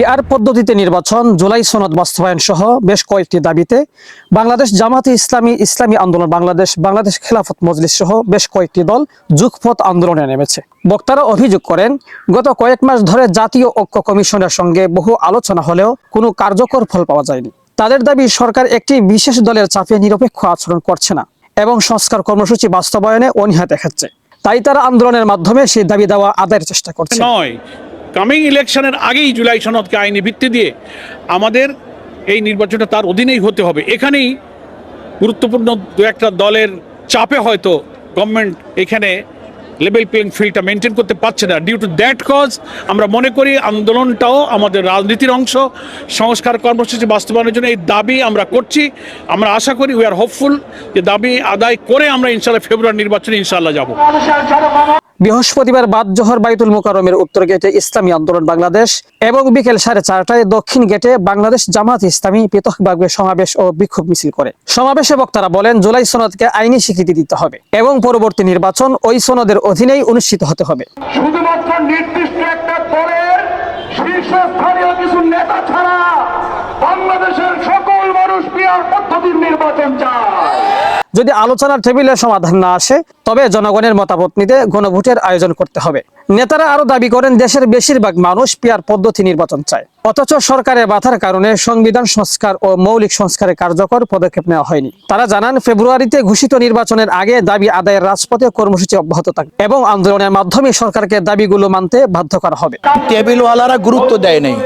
PR পদ্ধতিতে নির্বাচন, জুলাই সনদ বাস্তবায়ন সহ বেশ কয়েকটি দাবিতে বাংলাদেশ জামাতে ইসলামী ইসলামী আন্দোলন, বাংলাদেশ বাংলাদেশ খেলাফত মজলিস সহ বেশ কয়েকটি দল যুগপথ আন্দোলনে নেমেছে। বক্তারা অভিযোগ করেন, গত কয়েক মাস ধরে জাতীয় ঐক্য কমিশনের সঙ্গে বহু আলোচনা হলেও কোনো কার্যকর ফল পাওয়া যায়নি। তাদের দাবি, সরকার একটি বিশেষ দলের চাপে নিরপেক্ষ আচরণ করছে না এবং সংস্কার কর্মসূচি বাস্তবায়নে অনীহা দেখাচ্ছে। তাই তারা আন্দোলনের মাধ্যমে সেই দাবি দেওয়া আদায়ের চেষ্টা করছে। নয় কামিং ইলেকশনের আগেই জুলাই সনদকে আইনি ভিত্তি দিয়ে আমাদের এই নির্বাচনটা তার অধীনেই হতে হবে। এখানেই গুরুত্বপূর্ণ দু একটা দলের চাপে হয়তো গভর্নমেন্ট এখানে লেভেল প্লেইং ফিল্ডটা মেনটেন করতে পারছে না। ডিউ টু দ্যাট কজ আমরা মনে করি আন্দোলনটাও আমাদের রাজনীতির অংশ। সংস্কার কর্মসূচি বাস্তবায়নের জন্য এই দাবি আমরা করছি। আমরা আশা করি উই আর হোপফুল যে দাবি আদায় করে আমরা ইনশাল্লাহ ফেব্রুয়ারি নির্বাচনে ইনশাল্লাহ যাব। বৃহস্পতিবার বাদ জোহর বাইতুল মোকারমের উত্তর গেটে ইসলামী আন্দোলন বাংলাদেশ এবং বিকেল সাড়ে চারটায় দক্ষিণ গেটে বাংলাদেশ জামাত ইসলামী পৃথকভাবে সমাবেশ ও বিক্ষোভ মিছিল করে। সমাবেশে বক্তারা বলেন, জুলাই সনদকে আইনি স্বীকৃতি দিতে হবে এবং পরবর্তী নির্বাচন ওই সনদের অধীনেই অনুষ্ঠিত হতে হবে। শুধুমাত্র নির্দিষ্ট একটা দলের শীর্ষস্থানীয় কিছু নেতা ছাড়া বাংলাদেশের সকল মানুষ পিয়ার পদ্ধতির নির্বাচন চায়। যদি আলোচনার টেবিলে সমাধান না আসে, তবে জনগণের মতামত নিতে গণভোটের আয়োজন করতে হবে। নেতারা আরও দাবি করেন, দেশের বেশিরভাগ মানুষ পিয়ার পদ্ধতি নির্বাচন চায়। অথচ সরকারের বাধার কারণে সংবিধান সংস্কার ও মৌলিক সংস্কারে কার্যকর পদক্ষেপ নেওয়া হয়নি। তারা জানান, ফেব্রুয়ারিতে ঘোষিত নির্বাচনের আগে দাবি আদায়ের রাজপথে কর্মসূচি অব্যাহত থাকবে এবং আন্দোলনের মাধ্যমে সরকারকে দাবিগুলো মানতে বাধ্য করা হবে। টেবিলওয়ালারা গুরুত্ব দেয় নাই।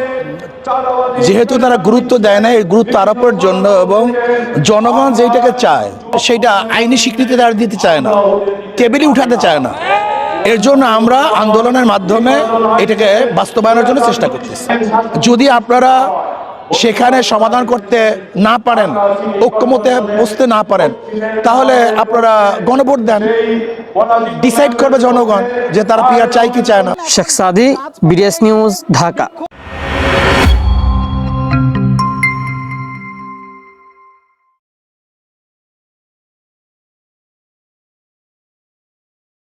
যেহেতু তারা গুরুত্ব দেয় না, এই গুরুত্ব আরোপের জন্য এবং জনগণ যেটাকে চায়, সেটা আইনি স্বীকৃতি তারা দিতে চায় না টেবিলে উঠাতে চায় না। এর জন্য আমরা আন্দোলনের মাধ্যমে এটাকে বাস্তবায়নের জন্য চেষ্টা করতেছি। যদি আপনারা সেখানে সমাধান করতে না পারেন, ঐক্যমতে বসতে না পারেন, তাহলে আপনারা গণভোট দেন। ডিসাইড করবে জনগণ যে তারা পিয়ার চাই কি চায় না। Sheikh Sadi BDS news Dhaka.